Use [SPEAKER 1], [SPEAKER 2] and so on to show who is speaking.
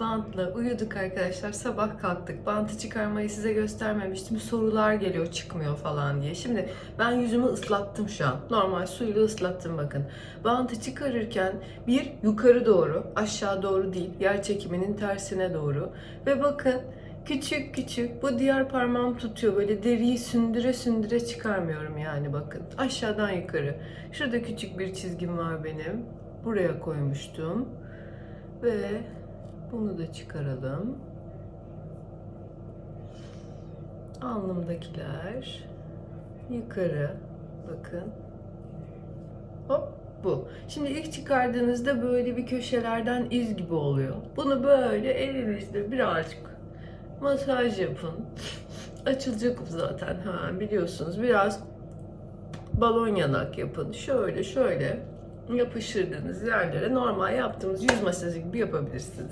[SPEAKER 1] bantla uyuduk arkadaşlar. Sabah kalktık. Bantı çıkarmayı size göstermemiştim. Sorular geliyor çıkmıyor falan diye. Şimdi ben yüzümü ıslattım şu an. Normal suyla ıslattım bakın. Bantı çıkarırken bir yukarı doğru, aşağı doğru değil. Yer çekiminin tersine doğru. Ve bakın küçük küçük bu diğer parmağım tutuyor. Böyle deriyi sündüre sündüre çıkarmıyorum yani bakın. Aşağıdan yukarı. Şurada küçük bir çizgim var benim. Buraya koymuştum. Ve bunu da çıkaralım. Alnımdakiler yukarı bakın. Hop bu. Şimdi ilk çıkardığınızda böyle bir köşelerden iz gibi oluyor. Bunu böyle elinizde birazcık masaj yapın. Açılacak zaten ha biliyorsunuz. Biraz balon yanak yapın. Şöyle şöyle yapıştırdığınız yerlere normal yaptığımız yüz masajı gibi yapabilirsiniz.